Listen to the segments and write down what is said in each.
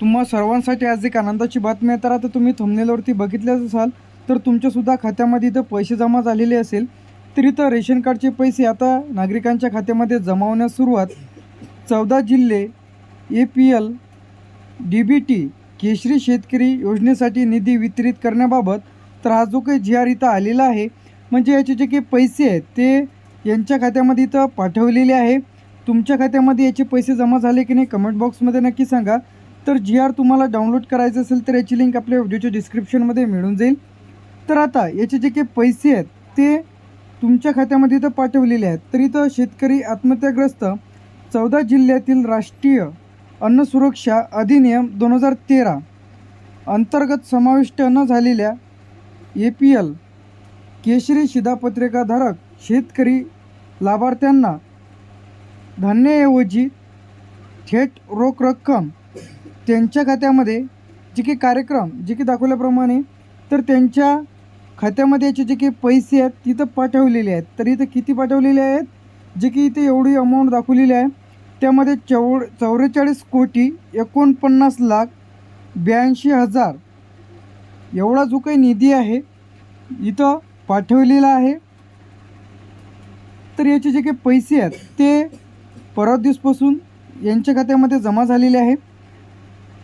तुम्हा सर्वांसाठी आज एक आनंदाची बातमी आहे. तर आता तुम्ही थंबनेलवरती बघितल्याच असाल तर तुमच्यासुद्धा खात्यामध्ये इथं पैसे जमा झालेले असेल. तर इथं रेशन कार्डचे पैसे आता नागरिकांच्या खात्यामध्ये जमा होण्यास सुरुवात. चौदा जिल्हे A P L D B T केशरी शेतकरी योजनेसाठी निधी वितरित करण्याबाबत तर हा जो काही जी आर इथं आलेला आहे म्हणजे याचे जे काही पैसे आहेत ते यांच्या खात्यामध्ये इथं पाठवलेले आहे. तुमच्या खात्यामध्ये याचे पैसे जमा झाले की नाही कमेंट बॉक्समध्ये नक्की सांगा. तर जी आर तुम्हाला डाउनलोड करायचं असेल तर याची लिंक आपल्या व्हिडिओच्या डिस्क्रिप्शनमध्ये मिळून जाईल. तर आता याचे जे काही पैसे आहेत ते तुमच्या खात्यामध्ये इथं पाठवलेले आहेत. तर इथं शेतकरी आत्महत्याग्रस्त चौदा जिल्ह्यातील राष्ट्रीय अन्न सुरक्षा अधिनियम दोन हजार तेरा अंतर्गत समाविष्ट न झालेल्या ए पी एल केशरी शिधापत्रिकाधारक शेतकरी लाभार्थ्यांना धान्याऐवजी थेट रोख रक्कम त्यांच्या खात्यामध्ये जे काही कार्यक्रम जे की दाखवल्याप्रमाणे तर त्यांच्या खात्यामध्ये याचे जे काही पैसे आहेत तिथं पाठवलेले आहेत. तर इथं किती पाठवलेले आहेत? जे की इथे एवढी अमाऊंट दाखवलेली आहे. त्यामध्ये चौ चौवेचाळीस कोटी एकोणपन्नास लाख ब्याऐंशी हजार एवढा जो काही निधी आहे इथं पाठवलेला आहे. तर याचे जे काही पैसे आहेत ते परवा दिवसपासून यांच्या खात्यामध्ये जमा झालेले आहे.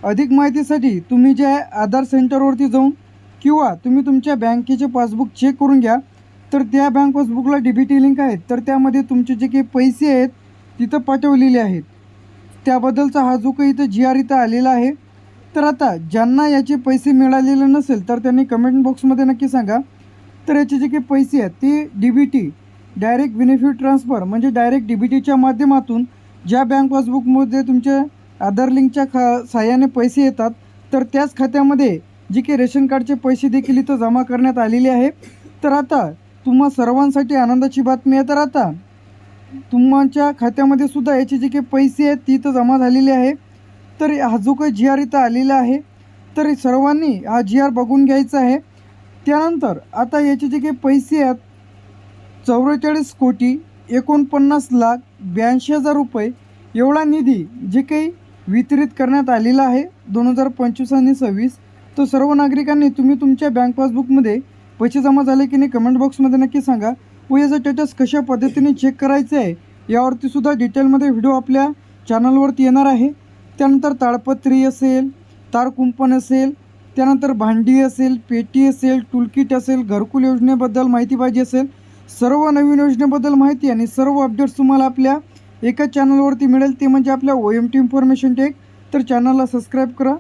अधिक माहितीसाठी तुम्ही जे आहे आधार सेंटरवरती जाऊन किंवा तुम्ही तुमच्या बँकेचे पासबुक चेक करून घ्या तर त्या बँक पासबुकला डी बी टी लिंक आहेत तर त्यामध्ये तुमचे जे काही पैसे आहेत तिथं पाठवलेले आहेत. त्याबद्दलचा हा जो काही इथं जी आर इथं आलेला आहे तर आता ज्यांना याचे पैसे मिळालेले नसेल तर त्यांनी कमेंट बॉक्समध्ये नक्की सांगा. तर याचे जे काही पैसे आहेत ते D B T direct benefit transfer म्हणजे डायरेक्ट डी बी टीच्या माध्यमातून ज्या बँक पासबुकमध्ये तुमच्या आधार लिंकच्या खा सहाय्याने पैसे येतात तर त्याच खात्यामध्ये जे काही रेशन कार्डचे पैसे देखील इथं जमा करण्यात आलेले आहे. तर आता तुम्हा सर्वांसाठी आनंदाची बातमी आहे. तर आता तुमच्या खात्यामध्ये सुद्धा याचे जे काही पैसे आहेत ती इथं जमा झालेले आहे. तर हा जो काही जी आर इथं आलेला आहे तर सर्वांनी हा जी आर बघून घ्यायचा आहे. त्यानंतर आता याचे जे काही पैसे आहेत चौवेचाळीस कोटी एकोणपन्नास लाख ब्याऐंशी हजार रुपये एवढा निधी जे काही वितरित करण्यात आलेला आहे. दोन हजार पंचवीस आणि सव्वीस. तर सर्व नागरिकांनी तुम्ही तुमच्या बँक पासबुकमध्ये पैसे जमा झाले की नाही कमेंट बॉक्समध्ये नक्की सांगा. व याचा स्टेटस कशा पद्धतीने चेक करायचे आहे यावरती सुद्धा डिटेलमध्ये व्हिडिओ आपल्या चॅनलवरती येणार आहे. त्यानंतर ताडपत्री असेल तार कुंपण असेल त्यानंतर भांडी असेल पेटी असेल टूलकिट असेल घरकुल योजनेबद्दल माहिती पाहिजे असेल. सर्व नवीन योजनेबद्दल माहिती आणि सर्व अपडेट्स तुम्हाला आपल्या एका चॅनलवरती मिळेल ते म्हणजे आपल्या O M T information tech तर चॅनलला सबस्क्राईब करा.